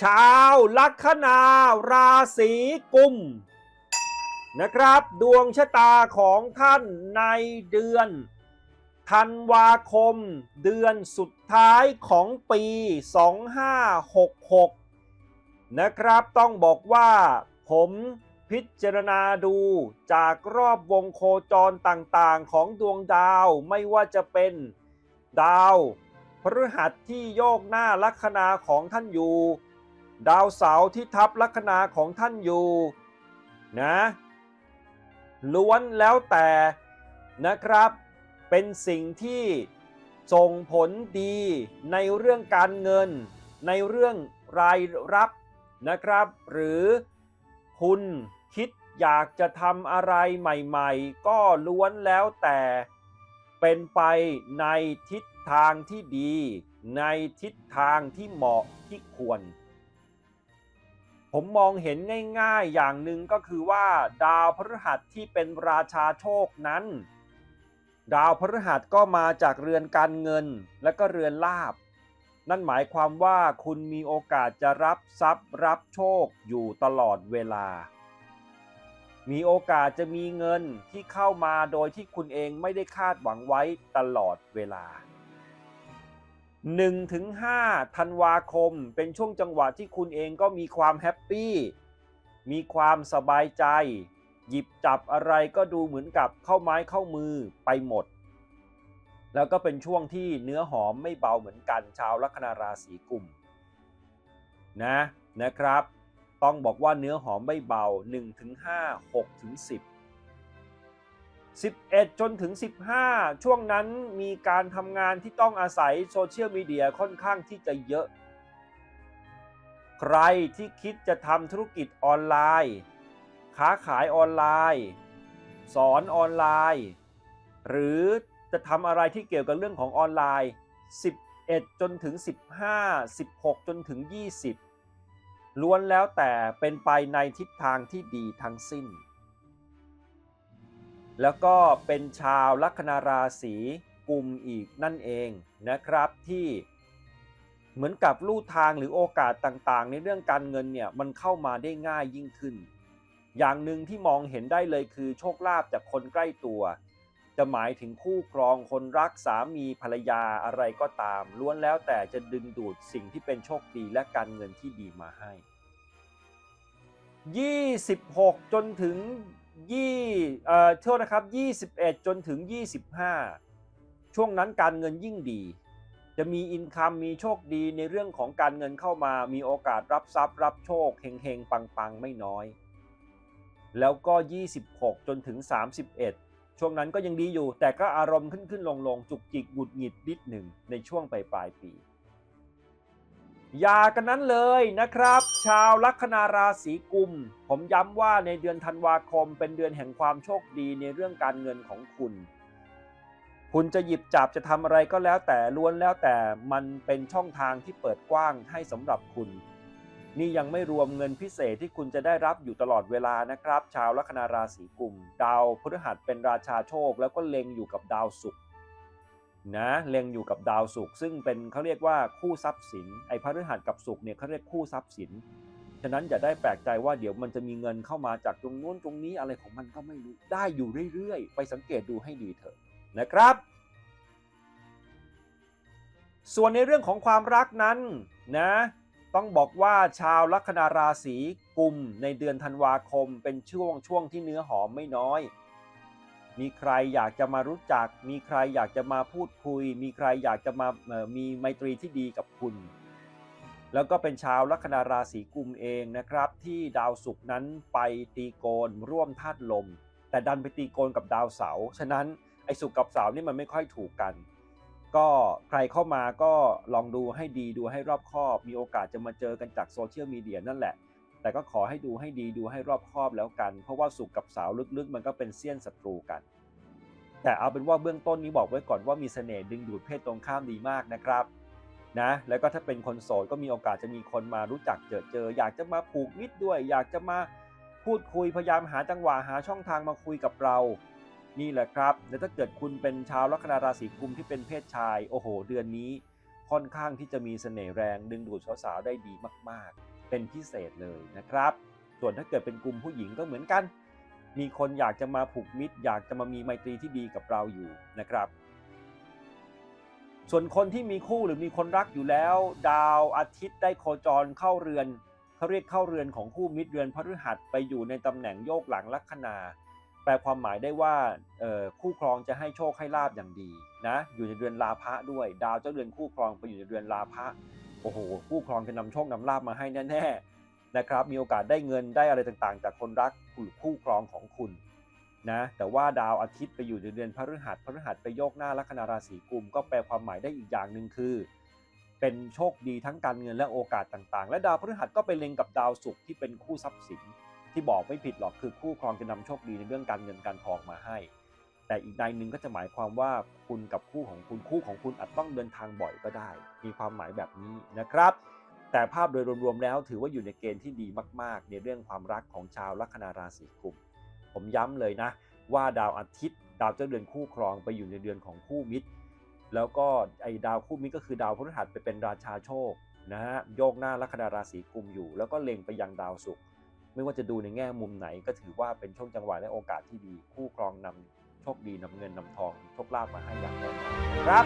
ชาวลัคนาราศีกุมนะครับ ดวงชะตาของท่านในเดือนธันวาคม เดือนสุดท้ายของปี 2566 นะครับต้องบอกว่าผมพิจารณาดูจากรอบวงโคจรต่างๆของดวงดาวไม่ว่าจะเป็นดาวพฤหัสที่โยกหน้าลัคนาของท่านอยู่ ดาวเสาร์ที่ทับลัคนาของท่านอยู่นะล้วนแล้วแต่นะครับ เป็นสิ่งที่ส่งผลดีในเรื่องการเงิน ในเรื่องรายรับนะครับ หรือคุณคิดอยากจะทำอะไรใหม่ๆ ก็ล้วนแล้วแต่เป็นไปในทิศทางที่ดี ในทิศทางที่เหมาะที่ควร ผมมองเห็นง่ายๆอย่างหนึ่งก็คือว่า ดาวพฤหัสที่เป็นราชาโชคนั้น ดาวพฤหัสก็มาจากเรือนการเงินและก็เรือนลาบ นั่นหมายความว่าคุณมีโอกาสจะรับทรัพย์รับโชคอยู่ตลอดเวลา มีโอกาสจะมีเงินที่เข้ามาโดยที่คุณเองไม่ได้คาดหวังไว้ตลอดเวลา 1-5ธันวาคม เป็นช่วงจังหวะที่คุณเองก็มีความแฮปปี้ มีความสบายใจ หยิบจับอะไรก็ดูเหมือนกับเข้าไม้เข้ามือไปหมด แล้วก็เป็นช่วงที่เนื้อหอมไม่เบาเหมือนกันชาวลัคนาราศีกุมนะนะครับ ต้องบอกว่าเนื้อหอมไม่เบา 1-5 6-10 11 จนถึง 15 ช่วงนั้นมีการทำงานที่ต้องอาศัยโซเชียลมีเดียค่อนข้างที่จะเยอะ ใครที่คิดจะทำธุรกิจออนไลน์ ค้าขายออนไลน์ สอนออนไลน์ หรือจะทำอะไรที่เกี่ยวกับเรื่องของออนไลน์ 11 จนถึง 15 16 จนถึง 20 ล้วนแล้วแต่เป็นไปในทิศทางที่ดีทั้งสิ้น แล้วก็เป็นชาวลัคนาราศีกุมอีกนั่นเองนะครับที่เหมือนกับลู่ทางหรือโอกาสต่างๆ ในเรื่องการเงินเนี่ยมันเข้ามาได้ง่ายยิ่งขึ้น อย่างหนึ่งที่มองเห็นได้เลยคือโชคลาภจากคนใกล้ตัว จะหมายถึงคู่ครองคนรักสามีภรรยาอะไรก็ตาม ล้วนแล้วแต่จะดึงดูดสิ่งที่เป็นโชคดีและการเงินที่ดีมาให้ 26 จนถึง ยี่เอ่อโทษนะครับ 21 จนถึง 25 ช่วงนั้นการเงินยิ่งดี จะมีอินคัมมีโชคดีในเรื่องของการเงินเข้ามา มีโอกาสรับทรัพย์ รับโชคเฮงๆ ปังๆ ไม่น้อย แล้วก็ 26 จนถึง 31 ช่วงนั้นก็ยังดีอยู่ แต่ก็อารมณ์ขึ้นขึ้นลงลงๆจุกจิกหงุดหงิดนิดหนึ่งในช่วงปลายปลายปี อย่ากันนั้นเลยนะครับ ชาวลัคนาราศีกุม ผมย้ำว่าในเดือนธันวาคมเป็นเดือนแห่งความโชคดีในเรื่องการเงินของคุณ คุณจะหยิบจับจะทำอะไรก็แล้วแต่ล้วนแล้วแต่มันเป็นช่องทางที่เปิดกว้างให้สำหรับคุณ นี่ยังไม่รวมเงินพิเศษที่คุณจะได้รับอยู่ตลอดเวลานะครับ ชาวลัคนาราศีกุม ดาวพฤหัสเป็นราชาโชคแล้วก็เล็งอยู่กับดาวศุกร์ นะเล็งอยู่กับดาวศุกร์ซึ่งเป็นเขาเรียกว่าคู่ทรัพย์สินไอ้พฤหัสกับศุกร์เนี่ยเขาเรียกคู่ทรัพย์สินฉะนั้นอย่าได้แปลกใจว่าเดี๋ยวมันจะมีเงินเข้ามาจากตรงนู้นตรงนี้อะไรของมันก็ไม่รู้ได้อยู่เรื่อยๆ ไปสังเกตดูให้ดีเถอะนะครับ ส่วนในเรื่องของความรักนั้นนะต้องบอกว่าชาวลัคนาราศีกุมในเดือนธันวาคม เป็นช่วงช่วงที่เนื้อหอมไม่น้อย มีใครอยากจะมารู้จัก มีใครอยากจะมาพูดคุย มีใครอยากจะมามีไมตรีที่ดีกับคุณ แล้วก็เป็นชาวลัคนาราศีกุมเองนะครับ ที่ดาวศุกร์นั้นไปตีโกนร่วมธาตุลม แต่ดันไปตีโกนกับดาวเสาร์ฉะนั้นไอ้ศุกร์กับเสาร์นี่มันไม่ค่อยถูกกัน ก็ใครเข้ามาก็ลองดูให้ดีดูให้รอบคอบ มีโอกาสจะมาเจอกันจากโซเชียลมีเดียนั่นแหละ แต่ก็ขอให้ดูให้ดีดูให้รอบคอบแล้วกัน เพราะว่าสุขกับสาวลึกๆ มันก็เป็นเสี้ยนศัตรูกัน แต่เอาเป็นว่าเบื้องต้นนี้บอกไว้ก่อนว่ามีเสน่ห์ดึงดูดเพศตรงข้ามดีมากนะครับนะแล้วก็ถ้าเป็นคนโสดก็มีโอกาสจะมีคนมารู้จักเจอเจอ อยากจะมาผูกมิตรด้วย อยากจะมาพูดคุยพยายามหาจังหวะหาช่องทางมาคุยกับเรา นี่แหละครับแล้วถ้าเกิดคุณเป็นชาวลัคนาราศีกุมที่เป็นเพศชายโอ้โห เดือนนี้ค่อนข้างที่จะมีเสน่ห์แรงดึงดูดสาวๆได้ดีมากๆ เป็นพิเศษเลยนะครับ ส่วนถ้าเกิดเป็นกลุ่มผู้หญิงก็เหมือนกัน มีคนอยากจะมาผูกมิตร อยากจะมามีไมตรีที่ดีกับเราอยู่นะครับ ส่วนคนที่มีคู่หรือมีคนรักอยู่แล้ว ดาวอาทิตย์ได้โคจรเข้าเรือนเขาเรียกเข้าเรือนของคู่มิตรเรือนพฤหัสไปอยู่ในตำแหน่งโยกหลังลัคนาแปลความหมายได้ว่าคู่ครองจะให้โชคให้ลาบอย่างดีนะอยู่ในเรือนลาภะด้วย ดาวเจ้าเรือนคู่ครองไปอยู่ในเรือนลาภะ โอ้โหคู่ครองจะนำโชคนำลาบมาให้แน่ๆนะครับมีโอกาสได้เงินได้อะไรต่างๆ จากคนรักหรือคู่ครองของคุณนะแต่ว่าดาวอาทิตย์ไปอยู่ในเรือนพฤหัสพฤหัสไปโยกหน้าลัคนาราศีกุม ก็แปลความหมายได้อีกอย่างหนึ่งคือ เป็นโชคดีทั้งการเงินและโอกาสต่างๆ และดาวพฤหัสก็ไปเล็งกับดาวศุกร์ที่เป็นคู่ทรัพย์สิน ที่บอกไม่ผิดหรอกคือคู่ครองจะนำโชคดีในเรื่องการเงินการทองมาให้ แต่อีกในหนึ่งก็จะหมายความว่าคุณกับคู่ของคุณคู่ของคุณอาจต้องเดินทางบ่อยก็ได้ มีความหมายแบบนี้นะครับ แต่ภาพโดยรวมๆแล้วถือว่าอยู่ในเกณฑ์ที่ดีมาก ๆ ในเรื่องความรักของชาวลัคนาราศีกุม ผมย้ำเลยนะ ว่าดาวอาทิตย์ ดาวเจ้าเดือนคู่ครองไปอยู่ในเดือนของคู่มิตร แล้วก็ไอ้ดาวคู่มิตรก็คือดาวพฤหัสไปเป็นราชาโชคนะฮะโยกหน้าลัคนาราศีกุมอยู่ แล้วก็เล็งไปยังดาวศุกร์ไม่ว่าจะดูในแง่มุมไหนก็ถือว่าเป็นช่วงจังหวะและโอกาสที่ดีคู่ครองนำ โชคดีนำเงินนำทองโชคลาภมาให้อย่างแน่นอนครับ